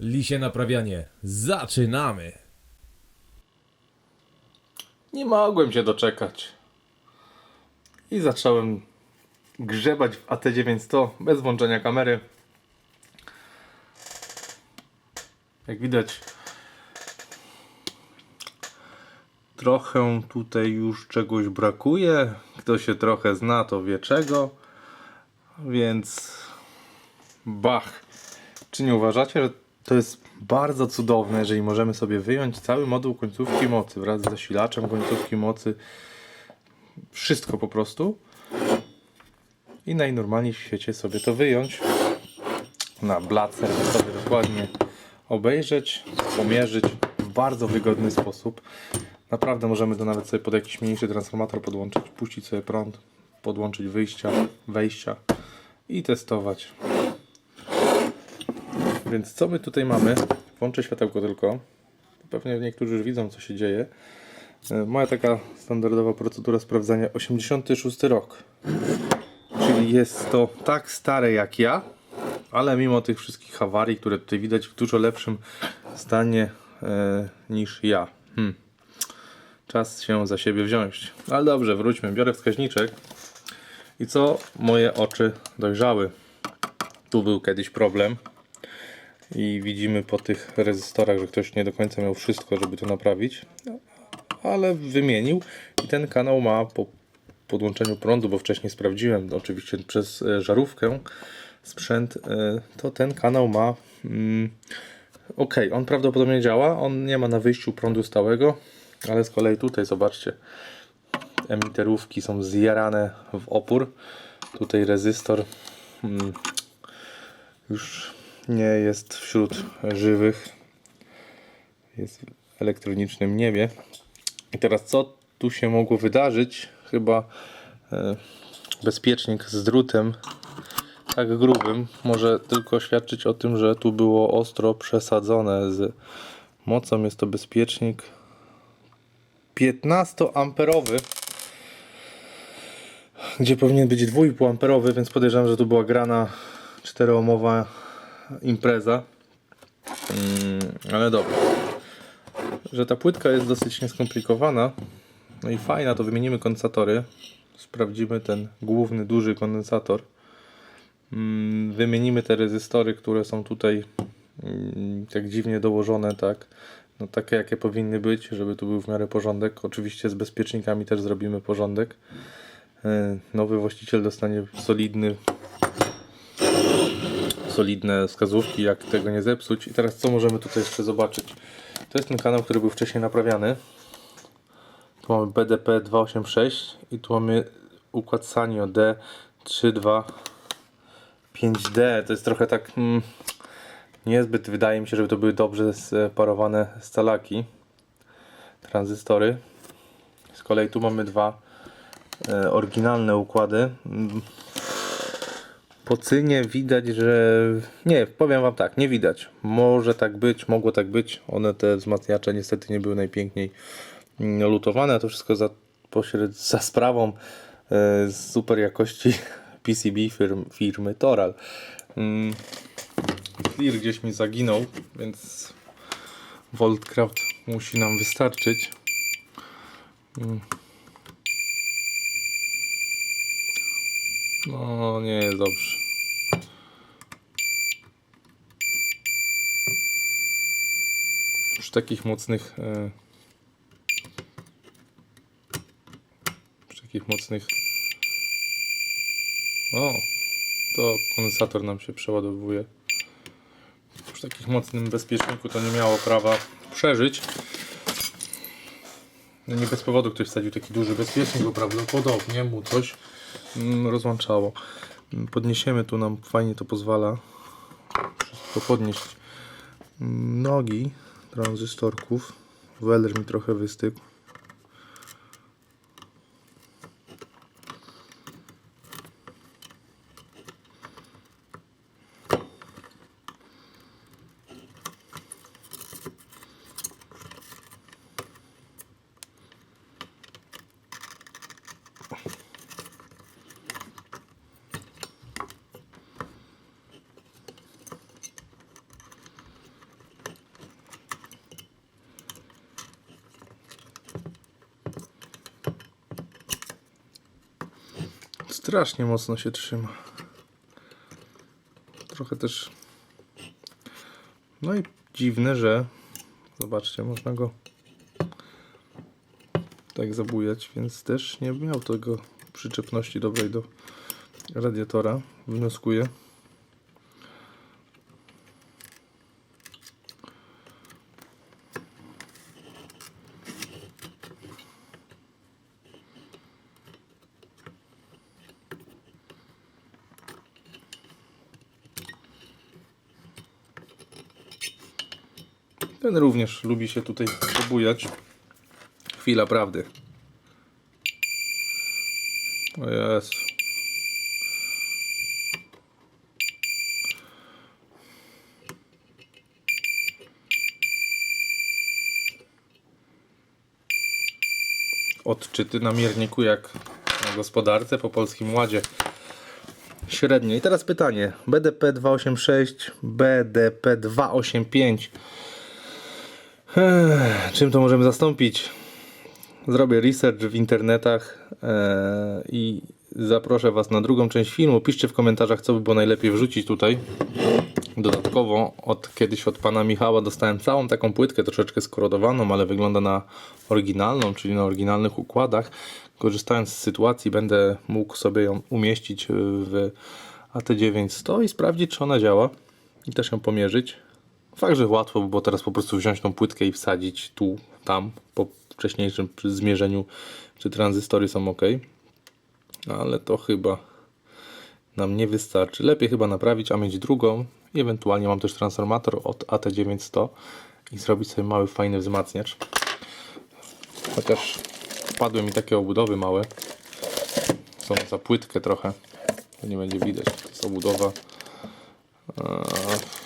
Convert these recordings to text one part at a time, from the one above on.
Lisie naprawianie. Zaczynamy! Nie mogłem się doczekać. I zacząłem grzebać w AT900 bez włączenia kamery. Jak widać, trochę tutaj już czegoś brakuje. Kto się trochę zna, to wie czego. Więc bach. Czy nie uważacie, że to jest bardzo cudowne, jeżeli możemy sobie wyjąć cały moduł końcówki mocy wraz z zasilaczem końcówki mocy, wszystko po prostu i najnormalniej w świecie sobie to wyjąć na blacer, sobie dokładnie obejrzeć, pomierzyć w bardzo wygodny sposób. Naprawdę możemy to nawet sobie pod jakiś mniejszy transformator podłączyć, puścić sobie prąd, podłączyć wyjścia, wejścia i testować. Więc co my tutaj mamy? Włączę światełko tylko. Pewnie niektórzy już widzą, co się dzieje. E, Moja taka standardowa procedura sprawdzania 86 rok. Czyli jest to tak stare jak ja, ale mimo tych wszystkich awarii, które tutaj widać w dużo lepszym stanie e, niż ja. Hmm. Czas się za siebie wziąć. Ale dobrze, wróćmy. Biorę wskaźniczek. I co moje oczy dojrzały? Tu był kiedyś problem i widzimy po tych rezystorach, że ktoś nie do końca miał wszystko, żeby to naprawić, ale wymienił. I ten kanał ma po podłączeniu prądu, bo wcześniej sprawdziłem oczywiście przez e, żarówkę sprzęt, e, to ten kanał ma mm, ok, on prawdopodobnie działa, on nie ma na wyjściu prądu stałego, ale z kolei tutaj zobaczcie emiterówki są zjarane w opór. Tutaj rezystor mm, już nie jest wśród żywych. Jest w elektronicznym niebie. I teraz co tu się mogło wydarzyć? Chyba e, bezpiecznik z drutem tak grubym może tylko świadczyć o tym, że tu było ostro przesadzone z mocą. Jest to bezpiecznik 15 amperowy gdzie powinien być 2,5 amperowy, więc podejrzewam, że tu była grana 4-omowa impreza. Mm, ale dobra. Że ta płytka jest dosyć nieskomplikowana. No i fajna, to wymienimy kondensatory. Sprawdzimy ten główny, duży kondensator. Mm, Wymienimy te rezystory, które są tutaj mm, tak dziwnie dołożone, tak. No takie jakie powinny być, żeby tu był w miarę porządek. Oczywiście z bezpiecznikami też zrobimy porządek. E, Nowy właściciel dostanie solidny solidne wskazówki, jak tego nie zepsuć. I teraz co możemy tutaj jeszcze zobaczyć? To jest ten kanał, który był wcześniej naprawiany. Tu mamy BDP 286 i tu mamy układ Sanyo D325D. To jest trochę tak mm, niezbyt wydaje mi się, żeby to były dobrze sparowane stalaki, tranzystory. Z kolei tu mamy dwa e, oryginalne układy. Po cynie widać, że. Nie, powiem wam tak, nie widać. Może tak być, mogło tak być. One te wzmacniacze niestety nie były najpiękniej mm, lutowane. To wszystko za, pośred, za sprawą e, super jakości PCB firm, firmy Toral. Mm, clear gdzieś mi zaginął, więc Voltcraft musi nam wystarczyć. Mm. No, nie jest dobrze. Przy takich mocnych. E, przy takich mocnych. O, to kondensator nam się przeładowuje. Przy takich mocnym bezpieczniku to nie miało prawa przeżyć. No nie bez powodu ktoś wsadził taki duży bezpiecznik, bo prawdopodobnie mu coś mm, rozłączało. Mm, Podniesiemy tu nam fajnie to pozwala wszystko podnieść. Mm, Nogi tranzystorków. Weller mi trochę wystygł. Strasznie mocno się trzyma. Trochę też. No i dziwne, że. Zobaczcie, można go tak zabujać, więc też nie miał tego przyczepności dobrej do radiatora. Wnioskuję. Ten również lubi się tutaj pobujać. Chwila prawdy. O jest. Odczyty na mierniku jak na gospodarce po Polskim Ładzie. Średnio. I teraz pytanie. BDP 286, BDP 285. Czym to możemy zastąpić? Zrobię research w internetach e, i zaproszę Was na drugą część filmu. Piszcie w komentarzach, co by było najlepiej wrzucić tutaj. Dodatkowo od kiedyś od pana Michała dostałem całą taką płytkę, troszeczkę skorodowaną, ale wygląda na oryginalną, czyli na oryginalnych układach. Korzystając z sytuacji, będę mógł sobie ją umieścić w AT900 i sprawdzić, czy ona działa. I też ją pomierzyć. Fakt, że łatwo by było teraz po prostu wziąć tą płytkę i wsadzić tu, tam, po wcześniejszym zmierzeniu, czy tranzystory są ok. Ale to chyba nam nie wystarczy. Lepiej chyba naprawić, a mieć drugą. Ewentualnie mam też transformator od AT900 i zrobić sobie mały, fajny wzmacniacz. Chociaż wpadły mi takie obudowy małe. Są za płytkę trochę. To nie będzie widać. To jest obudowa. Eee,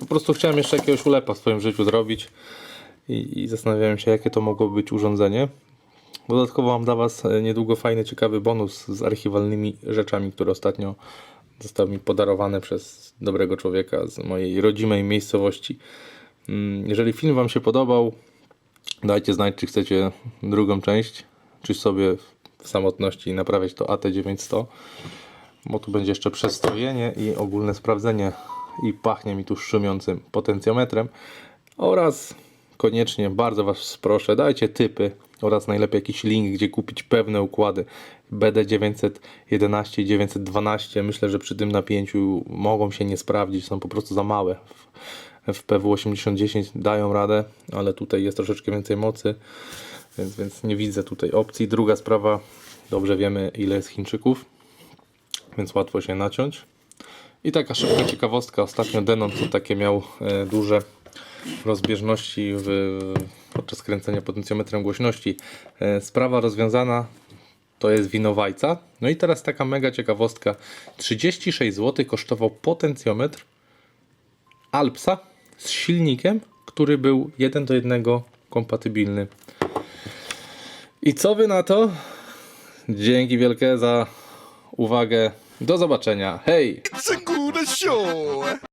po prostu chciałem jeszcze jakiegoś ulepa w swoim życiu zrobić i, i zastanawiałem się, jakie to mogło być urządzenie. Dodatkowo mam dla Was e, niedługo fajny, ciekawy bonus z archiwalnymi rzeczami, które ostatnio zostały mi podarowane przez dobrego człowieka z mojej rodzimej miejscowości. Mm, Jeżeli film Wam się podobał, dajcie znać, czy chcecie drugą część, czy sobie w samotności naprawiać to AT900 bo tu będzie jeszcze przestrojenie i ogólne sprawdzenie i pachnie mi tu szumiącym potencjometrem. Oraz koniecznie bardzo Was proszę, dajcie typy oraz najlepiej jakiś link, gdzie kupić pewne układy. BD911 i 912 myślę, że przy tym napięciu mogą się nie sprawdzić, są po prostu za małe. W, w PW8010 dają radę, ale tutaj jest troszeczkę więcej mocy więc, więc nie widzę tutaj opcji. Druga sprawa, dobrze wiemy ile jest Chińczyków więc łatwo się naciąć. I taka szybka ciekawostka, ostatnio Denon to takie miał e, duże rozbieżności w, podczas kręcenia potencjometrem głośności. E, sprawa rozwiązana to jest winowajca. No i teraz taka mega ciekawostka. 36 zł kosztował potencjometr Alpsa z silnikiem, który był 1 do 1 kompatybilny. I co wy na to? Dzięki wielkie za uwagę. Do zobaczenia. Hej! the show.